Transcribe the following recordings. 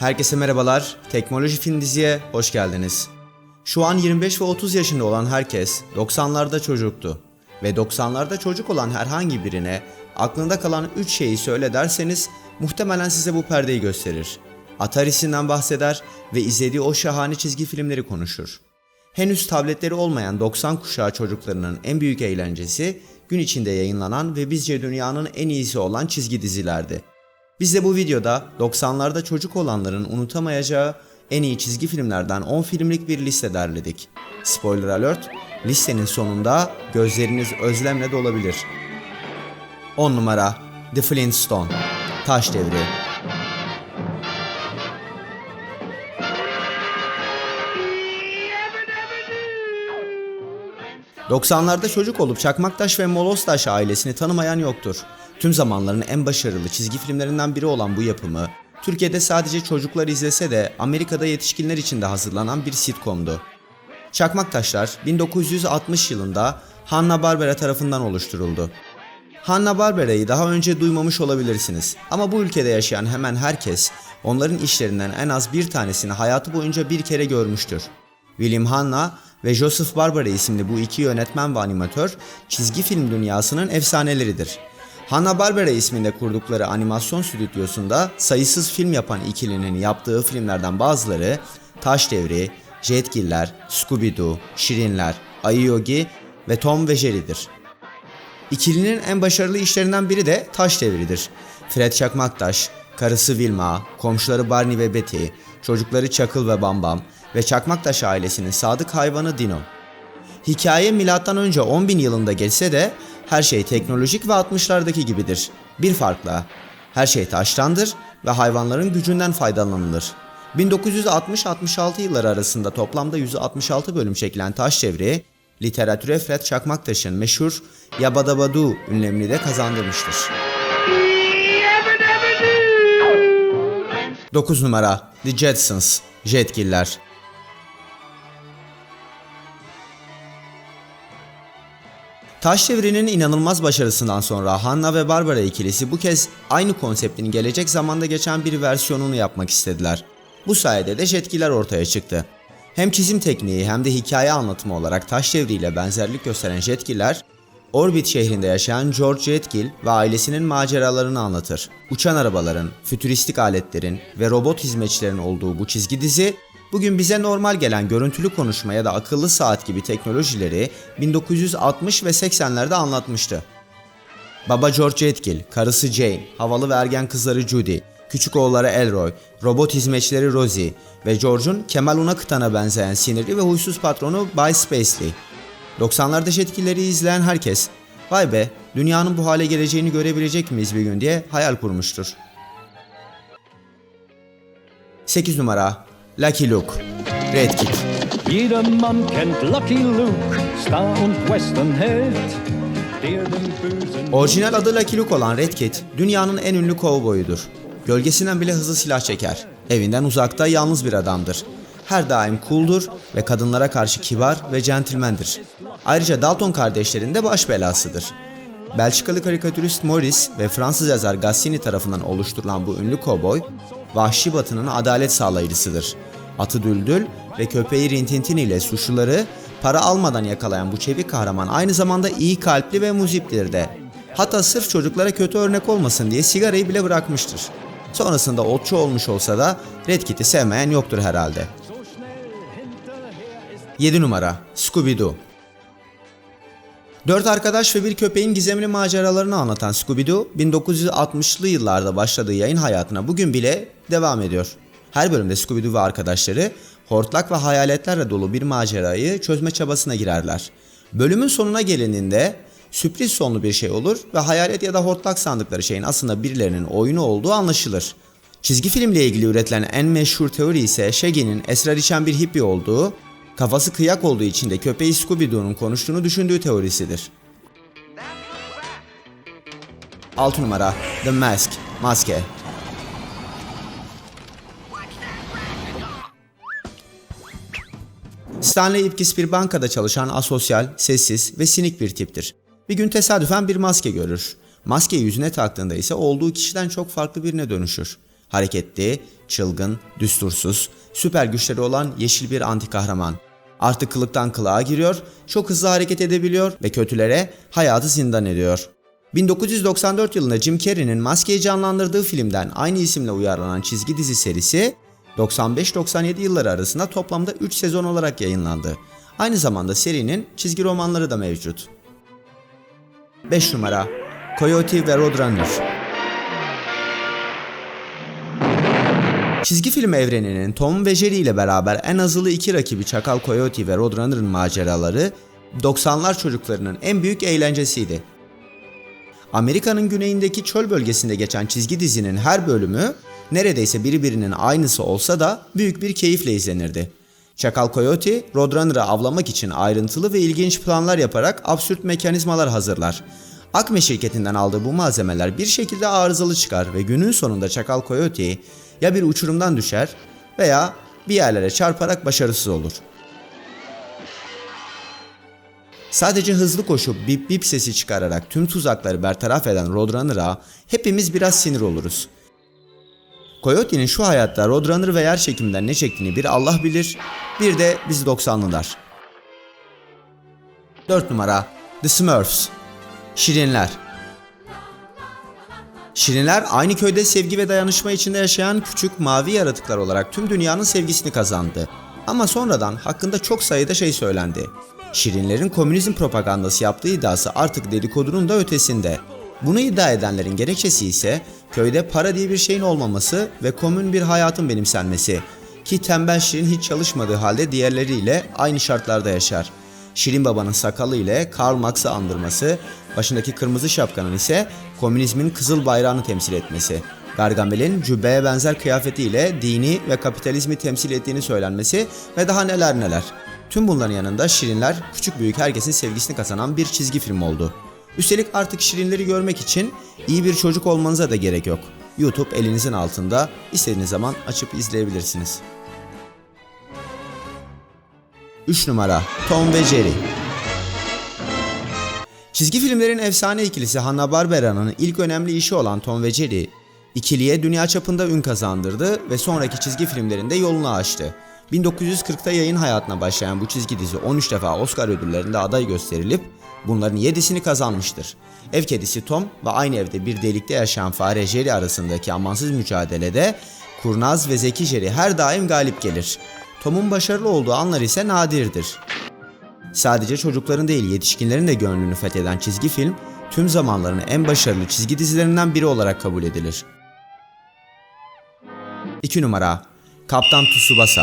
Herkese merhabalar. Teknoloji Film Dizi'ye hoş geldiniz. Şu an 25 ve 30 yaşında olan herkes 90'larda çocuktu. Ve 90'larda çocuk olan herhangi birine aklında kalan 3 şeyi söyle derseniz muhtemelen size bu perdeyi gösterir. Atari'sinden bahseder ve izlediği o şahane çizgi filmleri konuşur. Henüz tabletleri olmayan 90 kuşağı çocuklarının en büyük eğlencesi gün içinde yayınlanan ve bizce dünyanın en iyisi olan çizgi dizilerdi. Biz de bu videoda 90'larda çocuk olanların unutamayacağı en iyi çizgi filmlerden 10 filmlik bir liste derledik. Spoiler alert, listenin sonunda gözleriniz özlemle dolabilir. 10 numara The Flintstone Taş Devri 90'larda çocuk olup Çakmaktaş ve Molostaş ailesini tanımayan yoktur. Tüm zamanların en başarılı çizgi filmlerinden biri olan bu yapımı, Türkiye'de sadece çocuklar izlese de Amerika'da yetişkinler için de hazırlanan bir sitcomdu. Çakmaktaşlar 1960 yılında Hanna-Barbera tarafından oluşturuldu. Hanna-Barbera'yı daha önce duymamış olabilirsiniz ama bu ülkede yaşayan hemen herkes onların işlerinden en az bir tanesini hayatı boyunca bir kere görmüştür. William Hanna ve Joseph Barbera isimli bu iki yönetmen ve animatör çizgi film dünyasının efsaneleridir. Hanna-Barbera isminde kurdukları animasyon stüdyosunda sayısız film yapan ikilinin yaptığı filmlerden bazıları Taş Devri, Jetgiller, Scooby-Doo, Şirinler, Ayı Yogi ve Tom ve Jerry'dir. İkilinin en başarılı işlerinden biri de Taş Devri'dir. Fred Çakmaktaş, karısı Vilma, komşuları Barney ve Betty, çocukları Çakıl ve Bambam ve Çakmaktaş ailesinin sadık hayvanı Dino. Hikaye milattan önce 10.000 yılında geçse de her şey teknolojik ve 60'lardaki gibidir. Bir farkla her şey taştandır ve hayvanların gücünden faydalanılır. 1960-66 yılları arasında toplamda 166 bölüm çekilen Taş Devri, literatüre Fred Çakmaktaş'ın meşhur Yabadabadu ünlemini de kazandırmıştır. 9 numara The Jetsons, Jetgiller. Taş Devri'nin inanılmaz başarısından sonra Hanna ve Barbara ikilisi bu kez aynı konseptin gelecek zamanda geçen bir versiyonunu yapmak istediler. Bu sayede de Jetgiller ortaya çıktı. Hem çizim tekniği hem de hikaye anlatımı olarak Taş Devri ile benzerlik gösteren Jetgiller, Orbit şehrinde yaşayan George Jetgill ve ailesinin maceralarını anlatır. Uçan arabaların, fütüristik aletlerin ve robot hizmetçilerin olduğu bu çizgi dizi, bugün bize normal gelen görüntülü konuşma ya da akıllı saat gibi teknolojileri 1960 ve 80'lerde anlatmıştı. Baba George Jetgill, karısı Jane, havalı ve ergen kızları Judy, küçük oğulları Elroy, robot hizmetçileri Rosie ve George'un Kemal Unakıtan'a benzeyen sinirli ve huysuz patronu Bay Spacely. 90'larda Jetgiller'i izleyen herkes, vay be dünyanın bu hale geleceğini görebilecek miyiz bir gün diye hayal kurmuştur. 8 numara Lucky Luke Red Kit Jedermann kennt Lucky Luke, Star und den Bösen Orijinal adı Lucky Luke olan Red Kit, dünyanın en ünlü kovboyudur. Gölgesinden bile hızlı silah çeker. Evinden uzakta yalnız bir adamdır. Her daim cool'dur ve kadınlara karşı kibar ve centilmendir. Ayrıca Dalton kardeşlerin de baş belasıdır. Belçikalı karikatürist Morris ve Fransız yazar Goscinny tarafından oluşturulan bu ünlü kovboy, Vahşi Batı'nın adalet sağlayıcısıdır. Atı Düldül ve köpeği Rintintin ile suçluları para almadan yakalayan bu çevik kahraman aynı zamanda iyi kalpli ve muziptir de. Hatta sırf çocuklara kötü örnek olmasın diye sigarayı bile bırakmıştır. Sonrasında otçu olmuş olsa da Red Kit'i sevmeyen yoktur herhalde. 7 numara Scooby-Doo Dört arkadaş ve bir köpeğin gizemli maceralarını anlatan Scooby-Doo, 1960'lı yıllarda başladığı yayın hayatına bugün bile devam ediyor. Her bölümde Scooby-Doo ve arkadaşları hortlak ve hayaletlerle dolu bir macerayı çözme çabasına girerler. Bölümün sonuna gelindiğinde sürpriz sonlu bir şey olur ve hayalet ya da hortlak sandıkları şeyin aslında birilerinin oyunu olduğu anlaşılır. Çizgi filmle ilgili üretilen en meşhur teori ise Shaggy'nin esrar içen bir hippie olduğu, kafası kıyak olduğu için de köpeği Scooby-Doo'nun konuştuğunu düşündüğü teorisidir. 6 numara The Mask, Maske. Stanley Ipkiss bir bankada çalışan asosyal, sessiz ve sinik bir tiptir. Bir gün tesadüfen bir maske görür. Maskeyi yüzüne taktığında ise olduğu kişiden çok farklı birine dönüşür. Hareketli, çılgın, düstursuz, süper güçleri olan yeşil bir anti kahraman. Artık kılıktan kılığa giriyor, çok hızlı hareket edebiliyor ve kötülere hayatı zindan ediyor. 1994 yılında Jim Carrey'nin maskeyi canlandırdığı filmden aynı isimle uyarlanan çizgi dizi serisi 95-97 yılları arasında toplamda 3 sezon olarak yayınlandı. Aynı zamanda serinin çizgi romanları da mevcut. 5 numara Coyote ve Roadrunner Çizgi film evreninin Tom ve Jerry ile beraber en azılı iki rakibi Çakal Coyote ve Roadrunner'ın maceraları 90'lar çocuklarının en büyük eğlencesiydi. Amerika'nın güneyindeki çöl bölgesinde geçen çizgi dizinin her bölümü neredeyse birbirinin aynısı olsa da büyük bir keyifle izlenirdi. Çakal Coyote, Roadrunner'ı avlamak için ayrıntılı ve ilginç planlar yaparak absürt mekanizmalar hazırlar. Akme şirketinden aldığı bu malzemeler bir şekilde arızalı çıkar ve günün sonunda Çakal Coyote ya bir uçurumdan düşer veya bir yerlere çarparak başarısız olur. Sadece hızlı koşup bip bip sesi çıkararak tüm tuzakları bertaraf eden Roadrunner'a hepimiz biraz sinir oluruz. Coyote'nin şu hayatta Roadrunner ve yer çekiminden ne çektiğini bir Allah bilir, bir de biz 90'lılar. 4 numara The Smurfs Şirinler Şirinler aynı köyde sevgi ve dayanışma içinde yaşayan küçük mavi yaratıklar olarak tüm dünyanın sevgisini kazandı. Ama sonradan hakkında çok sayıda şey söylendi. Şirinlerin komünizm propagandası yaptığı iddiası artık dedikodunun da ötesinde. Bunu iddia edenlerin gerekçesi ise köyde para diye bir şeyin olmaması ve komün bir hayatın benimsenmesi. Ki tembel Şirin hiç çalışmadığı halde diğerleriyle aynı şartlarda yaşar. Şirin Baba'nın sakalı ile Karl Marx'ı andırması, başındaki kırmızı şapkanın ise komünizmin kızıl bayrağını temsil etmesi. Gargamel'in cübbeye benzer kıyafetiyle dini ve kapitalizmi temsil ettiğini söylenmesi ve daha neler neler. Tüm bunların yanında Şirinler küçük büyük herkesin sevgisini kazanan bir çizgi film oldu. Üstelik artık Şirinleri görmek için iyi bir çocuk olmanıza da gerek yok. YouTube elinizin altında istediğiniz zaman açıp izleyebilirsiniz. 3 numara Tom ve Jerry Çizgi filmlerin efsane ikilisi Hanna-Barbera'nın ilk önemli işi olan Tom ve Jerry, ikiliye dünya çapında ün kazandırdı ve sonraki çizgi filmlerinde yolunu açtı. 1940'ta yayın hayatına başlayan bu çizgi dizi 13 defa Oscar ödüllerinde aday gösterilip bunların 7'sini kazanmıştır. Ev kedisi Tom ve aynı evde bir delikte yaşayan fare Jerry arasındaki amansız mücadelede kurnaz ve zeki Jerry her daim galip gelir. Tom'un başarılı olduğu anlar ise nadirdir. Sadece çocukların değil yetişkinlerin de gönlünü fetheden çizgi film tüm zamanların en başarılı çizgi dizilerinden biri olarak kabul edilir. 2 numara Kaptan Tsubasa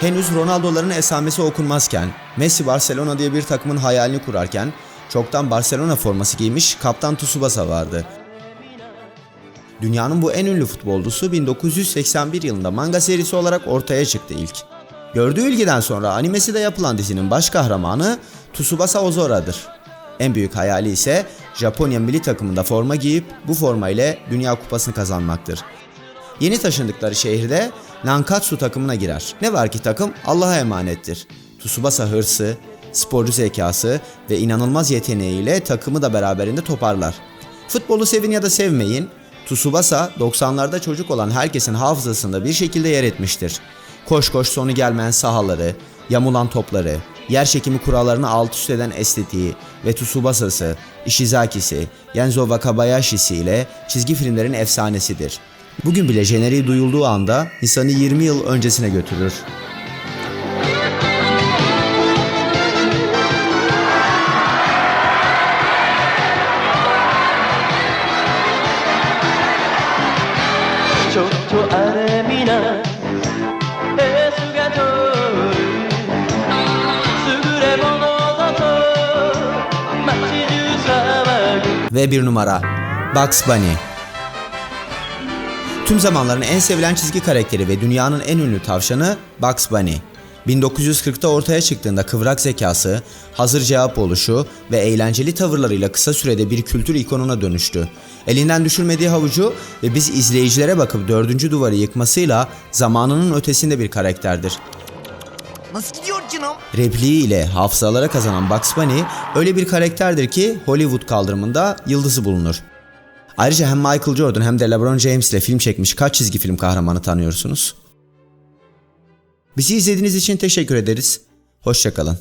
Henüz Ronaldo'ların esamesi okunmazken, Messi Barcelona diye bir takımın hayalini kurarken, çoktan Barcelona forması giymiş Kaptan Tsubasa vardı. Dünyanın bu en ünlü futbolcusu 1981 yılında manga serisi olarak ortaya çıktı ilk. Gördüğü ilgiden sonra animesi de yapılan dizinin baş kahramanı Tsubasa Ozora'dır. En büyük hayali ise Japonya milli takımında forma giyip bu forma ile Dünya Kupası'nı kazanmaktır. Yeni taşındıkları şehirde Nankatsu takımına girer. Ne var ki takım Allah'a emanettir. Tsubasa hırsı, sporcu zekası ve inanılmaz yeteneğiyle takımı da beraberinde toparlar. Futbolu sevin ya da sevmeyin, Tsubasa 90'larda çocuk olan herkesin hafızasında bir şekilde yer etmiştir. Koş koş sonu gelmeyen sahaları, yamulan topları, yer çekimi kurallarını alt üst eden estetiği ve Tsubasa'sı, Ishizaki'si, Genzo Wakabayashi'si ile çizgi filmlerin efsanesidir. Bugün bile jeneriği duyulduğu anda insanı 20 yıl öncesine götürür. Ve bir numara Bugs Bunny. Tüm zamanların en sevilen çizgi karakteri ve dünyanın en ünlü tavşanı Bugs Bunny. 1940'ta ortaya çıktığında kıvrak zekası, hazır cevap oluşu ve eğlenceli tavırlarıyla kısa sürede bir kültür ikonuna dönüştü. Elinden düşürmediği havucu ve biz izleyicilere bakıp dördüncü duvarı yıkmasıyla zamanının ötesinde bir karakterdir. Nasıl gidiyor canım? Repliği ile hafızalara kazanan Bugs Bunny öyle bir karakterdir ki Hollywood kaldırımında yıldızı bulunur. Ayrıca hem Michael Jordan hem de LeBron James ile film çekmiş kaç çizgi film kahramanı tanıyorsunuz? Bizi izlediğiniz için teşekkür ederiz. Hoşçakalın.